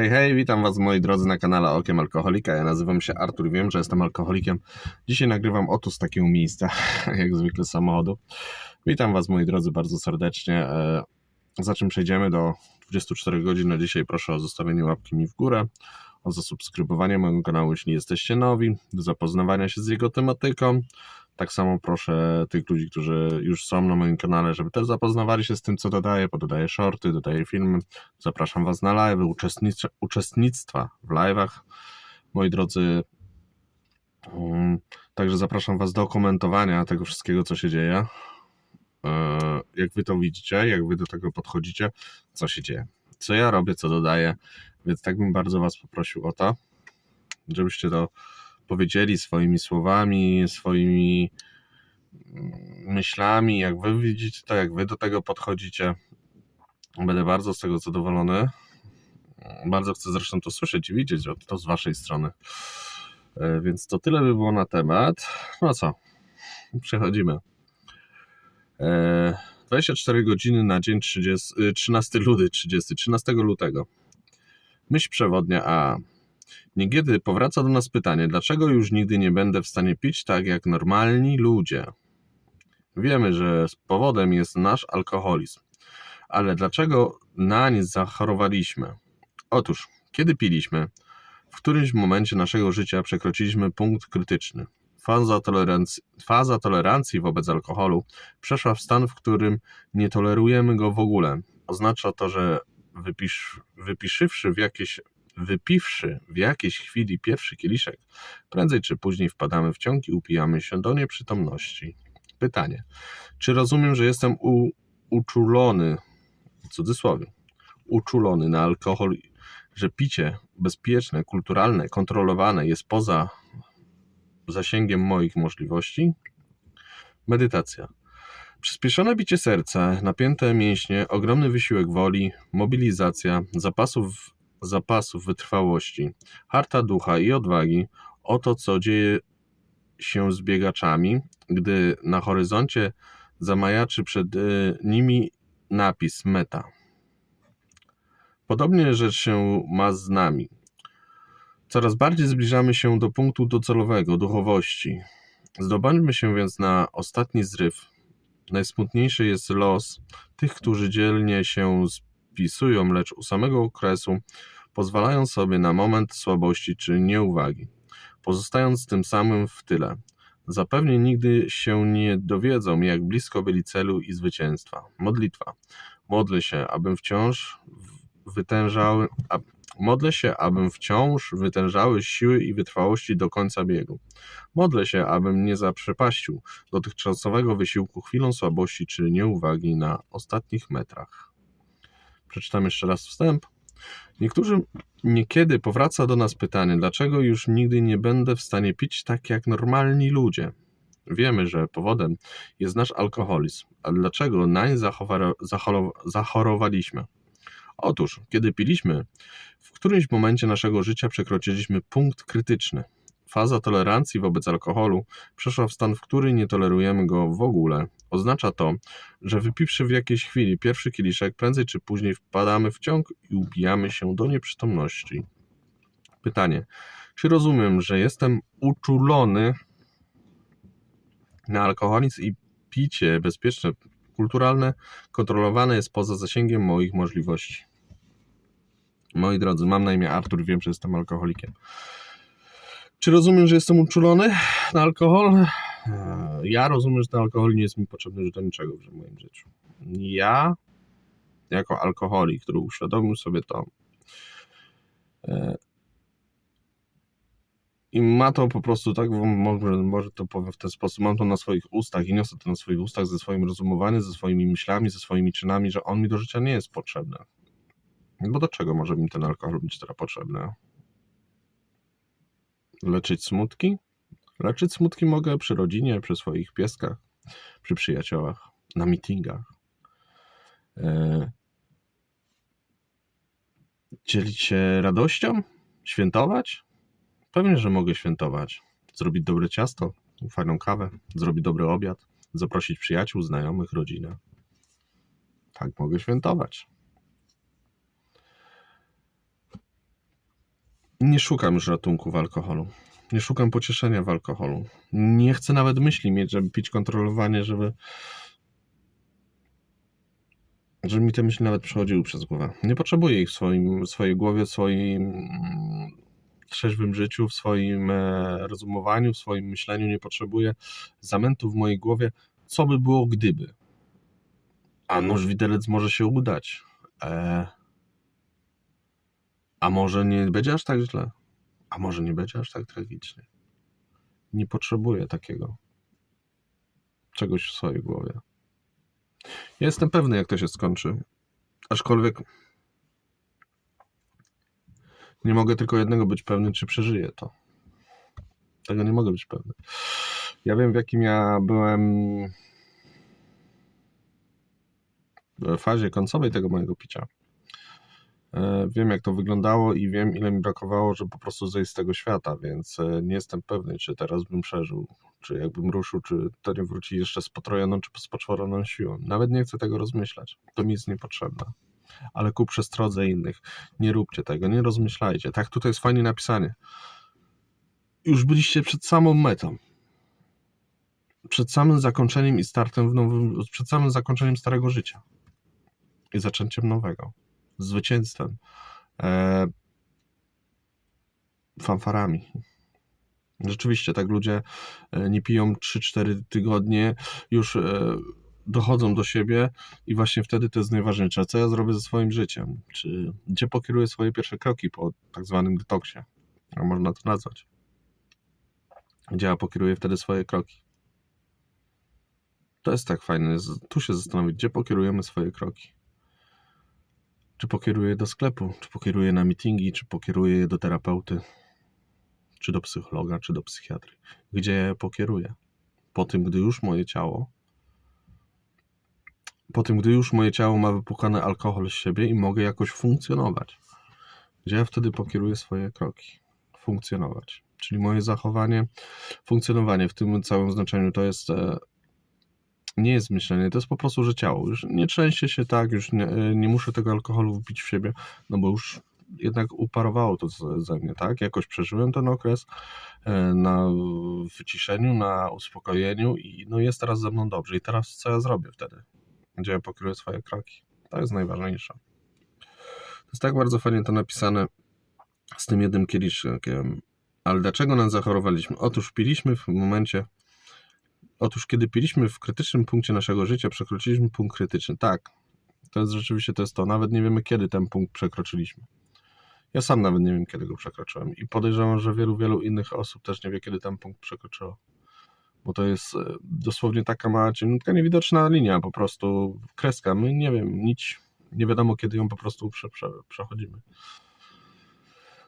Hej, hej, witam Was moi drodzy na kanale Okiem Alkoholika. Ja nazywam się Artur, wiem, że jestem alkoholikiem. Dzisiaj nagrywam oto z takiego miejsca, jak zwykle samochodu. Witam Was moi drodzy bardzo serdecznie. E, Za czym przejdziemy do 24 godzin na dzisiaj, proszę o zostawienie łapki mi w górę, o zasubskrybowanie mojego kanału, jeśli jesteście nowi, do zapoznawania się z jego tematyką. Tak samo proszę tych ludzi, którzy już są na moim kanale, żeby też zapoznawali się z tym, co dodaję, bo dodaję shorty, dodaję filmy. Zapraszam Was na live, uczestnictwa w live'ach, moi drodzy. Um, Także zapraszam Was do komentowania tego wszystkiego, co się dzieje. E, Jak Wy to widzicie, jak Wy do tego podchodzicie, co się dzieje, co ja robię, co dodaję. Więc tak bym bardzo Was poprosił o to, żebyście to powiedzieli swoimi słowami, swoimi mm, myślami, jak wy widzicie to, jak wy do tego podchodzicie. Będę bardzo z tego zadowolony. Bardzo chcę zresztą to słyszeć i widzieć to z waszej strony. E, Więc to tyle by było na temat. No co? Przechodzimy. E, 24 godziny na dzień 30, y, 13 luty 30, 13 lutego. Myśl przewodnia A. Niekiedy powraca do nas pytanie, dlaczego już nigdy nie będę w stanie pić tak jak normalni ludzie. Wiemy, że powodem jest nasz alkoholizm, ale dlaczego nań zachorowaliśmy? Otóż, kiedy piliśmy, w którymś momencie naszego życia przekroczyliśmy punkt krytyczny. Faza tolerancji, faza tolerancji wobec alkoholu przeszła w stan, w którym nie tolerujemy go w ogóle. Oznacza to, że wypisz, wypiszywszy w jakieś Wypiwszy w jakiejś chwili pierwszy kieliszek, prędzej czy później wpadamy w ciąg i upijamy się do nieprzytomności. Pytanie: czy rozumiem, że jestem u, uczulony, w cudzysłowie, uczulony na alkohol, że picie bezpieczne, kulturalne, kontrolowane jest poza zasięgiem moich możliwości? Medytacja. Przyspieszone bicie serca, napięte mięśnie, ogromny wysiłek woli, mobilizacja, zapasów zapasów wytrwałości, harta ducha i odwagi o to, co dzieje się z biegaczami, gdy na horyzoncie zamajaczy przed y, nimi napis meta. Podobnie rzecz się ma z nami. Coraz bardziej zbliżamy się do punktu docelowego duchowości. Zdobądźmy się więc na ostatni zryw. Najsmutniejszy jest los tych, którzy dzielnie się spisują, lecz u samego okresu pozwalają sobie na moment słabości czy nieuwagi, pozostając tym samym w tyle. Zapewne nigdy się nie dowiedzą, jak blisko byli celu i zwycięstwa. Modlitwa. Modlę się, abym wciąż wytężały, a, modlę się, abym wciąż wytężały siły i wytrwałości do końca biegu. Modlę się, abym nie zaprzepaścił dotychczasowego wysiłku chwilą słabości czy nieuwagi na ostatnich metrach. Przeczytam jeszcze raz wstęp. Niektórzy niekiedy powraca do nas pytanie, dlaczego już nigdy nie będę w stanie pić tak jak normalni ludzie. Wiemy, że powodem jest nasz alkoholizm, a dlaczego nań zachorowaliśmy? Otóż, kiedy piliśmy, w którymś momencie naszego życia przekroczyliśmy punkt krytyczny. Faza tolerancji wobec alkoholu przeszła w stan, w który nie tolerujemy go w ogóle. Oznacza to, że wypiwszy w jakiejś chwili pierwszy kieliszek, prędzej czy później wpadamy w ciąg i upijamy się do nieprzytomności. Pytanie: czy rozumiem, że jestem uczulony na alkoholizm i picie bezpieczne, kulturalne, kontrolowane jest poza zasięgiem moich możliwości? Moi drodzy, mam na imię Artur, wiem, że jestem alkoholikiem. Czy rozumiem, że jestem uczulony na alkohol? Eee, Ja rozumiem, że ten alkohol nie jest mi potrzebny do niczego w moim życiu. Ja, jako alkoholik, który uświadomił sobie to eee, i ma to po prostu tak, może, może to powiem w ten sposób, mam to na swoich ustach i niosę to na swoich ustach ze swoim rozumowaniem, ze swoimi myślami, ze swoimi czynami, że on mi do życia nie jest potrzebny. Bo do czego może mi ten alkohol być teraz potrzebny? Leczyć smutki? Leczyć smutki mogę przy rodzinie, przy swoich pieskach, przy przyjaciołach, na meetingach. E... Dzielić się radością? Świętować? Pewnie, że mogę świętować. Zrobić dobre ciasto, fajną kawę, zrobić dobry obiad, zaprosić przyjaciół, znajomych, rodzinę. Tak mogę świętować. Nie szukam już ratunku w alkoholu. Nie szukam pocieszenia w alkoholu. Nie chcę nawet myśli mieć, żeby pić kontrolowanie, żeby. Żeby mi te myśli nawet przechodziły przez głowę. Nie potrzebuję ich w swoim, w swojej głowie, w swoim mm, trzeźwym życiu, w swoim e, rozumowaniu, w swoim myśleniu. Nie potrzebuję zamętu w mojej głowie, co by było gdyby. A nóż widelec może się udać. E, a może nie będzie aż tak źle? A może nie będzie aż tak tragicznie? Nie potrzebuję takiego czegoś w swojej głowie. Ja jestem pewny, jak to się skończy. Aczkolwiek nie mogę tylko jednego być pewny, czy przeżyję to. Tego nie mogę być pewny. Ja wiem, w jakim ja byłem w fazie końcowej tego mojego picia. E, Wiem, jak to wyglądało i wiem, ile mi brakowało, żeby po prostu zejść z tego świata, więc e, nie jestem pewny, czy teraz bym przeżył, czy jakbym ruszył, czy to nie wróci jeszcze potrojoną, czy z poczworoną siłą. Nawet nie chcę tego rozmyślać. To mi jest niepotrzebne. Ale ku przestrodze innych. Nie róbcie tego, nie rozmyślajcie. Tak tutaj jest fajnie napisanie. Już byliście przed samą metą. Przed samym zakończeniem i startem w nowym, przed samym zakończeniem starego życia i zaczęciem nowego zwycięstwem, e, fanfarami. Rzeczywiście, tak ludzie e, nie piją 3-4 tygodnie, już e, dochodzą do siebie i właśnie wtedy to jest najważniejsze. Co ja zrobię ze swoim życiem? Czy gdzie pokieruję swoje pierwsze kroki po tak zwanym detoksie? A można to nazwać. Gdzie ja pokieruję wtedy swoje kroki? To jest tak fajne, tu się zastanowić, gdzie pokierujemy swoje kroki. Czy pokieruję do sklepu, czy pokieruję na meetingi, czy pokieruję je do terapeuty, czy do psychologa, czy do psychiatry. Gdzie pokieruję? Po tym, gdy już moje ciało, po tym, gdy już moje ciało ma wypukany alkohol z siebie i mogę jakoś funkcjonować. Gdzie ja wtedy pokieruję swoje kroki? Funkcjonować. Czyli moje zachowanie, funkcjonowanie w tym całym znaczeniu to jest e, nie jest myślenie, to jest po prostu, że ciało. Już nie trzęsie się tak, już nie, nie muszę tego alkoholu wbić w siebie, no bo już jednak uparowało to ze- mnie, tak? Jakoś przeżyłem ten okres e, na wyciszeniu, na uspokojeniu i no jest teraz ze mną dobrze. I teraz co ja zrobię wtedy? Gdzie ja pokieruję swoje kroki? To jest najważniejsze. To jest tak bardzo fajnie to napisane z tym jednym kieliszkiem. Ale dlaczego nas zachorowaliśmy? Otóż piliśmy w momencie, Otóż, kiedy piliśmy w krytycznym punkcie naszego życia, przekroczyliśmy punkt krytyczny. Tak, to jest rzeczywiście to jest to. Nawet nie wiemy, kiedy ten punkt przekroczyliśmy. Ja sam nawet nie wiem, kiedy go przekroczyłem. I podejrzewam, że wielu, wielu innych osób też nie wie, kiedy ten punkt przekroczyło. Bo to jest e, dosłownie taka mała, cieniutka, niewidoczna linia, po prostu kreska. My nie wiem, nic, nie wiadomo, kiedy ją po prostu prze, prze, przechodzimy.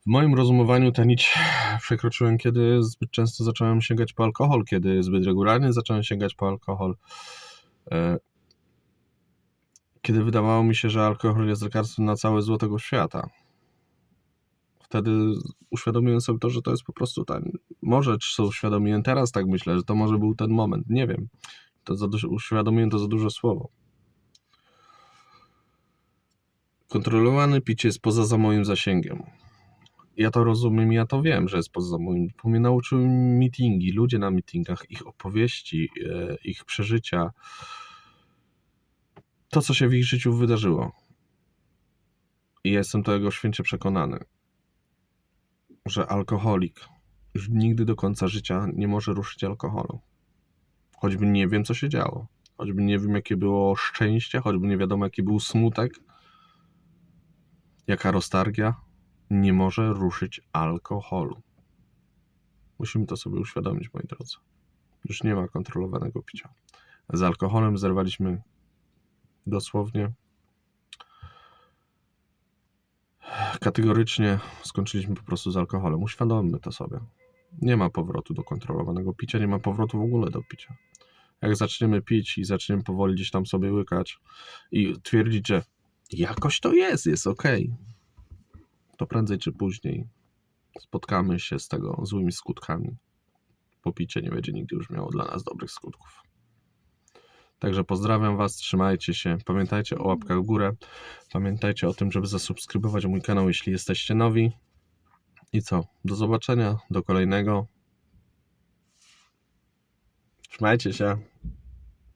W moim rozumowaniu ta nić przekroczyłem, kiedy zbyt często zacząłem sięgać po alkohol, kiedy zbyt regularnie zacząłem sięgać po alkohol. E, Kiedy wydawało mi się, że alkohol jest lekarstwem na całe zło tego świata. Wtedy uświadomiłem sobie to, że to jest po prostu ten. Może czy sobie uświadomiłem teraz, tak myślę, że to może był ten moment. Nie wiem. To za dużo, uświadomiłem to za duże słowo. Kontrolowane picie jest poza za moim zasięgiem. Ja to rozumiem, ja to wiem, że jest poza moim. Mnie nauczyły meetingi, ludzie na meetingach, ich opowieści, e, ich przeżycia, to, co się w ich życiu wydarzyło. I jestem tego święcie przekonany, że alkoholik już nigdy do końca życia nie może ruszyć alkoholu. Choćby nie wiem, co się działo. Choćby nie wiem, jakie było szczęście, choćby nie wiadomo, jaki był smutek, jaka roztargia, nie może ruszyć alkoholu. Musimy to sobie uświadomić, moi drodzy. Już nie ma kontrolowanego picia. Z alkoholem zerwaliśmy dosłownie. Kategorycznie skończyliśmy po prostu z alkoholem. Uświadommy to sobie. Nie ma powrotu do kontrolowanego picia, nie ma powrotu w ogóle do picia. Jak zaczniemy pić i zaczniemy powoli gdzieś tam sobie łykać i twierdzić, że jakoś to jest, jest ok, to prędzej czy później spotkamy się z tego złymi skutkami. Popicie nie będzie nigdy już miało dla nas dobrych skutków. Także pozdrawiam Was, trzymajcie się. Pamiętajcie o łapkach w górę. Pamiętajcie o tym, żeby zasubskrybować mój kanał, jeśli jesteście nowi. I co? Do zobaczenia, do kolejnego. Trzymajcie się.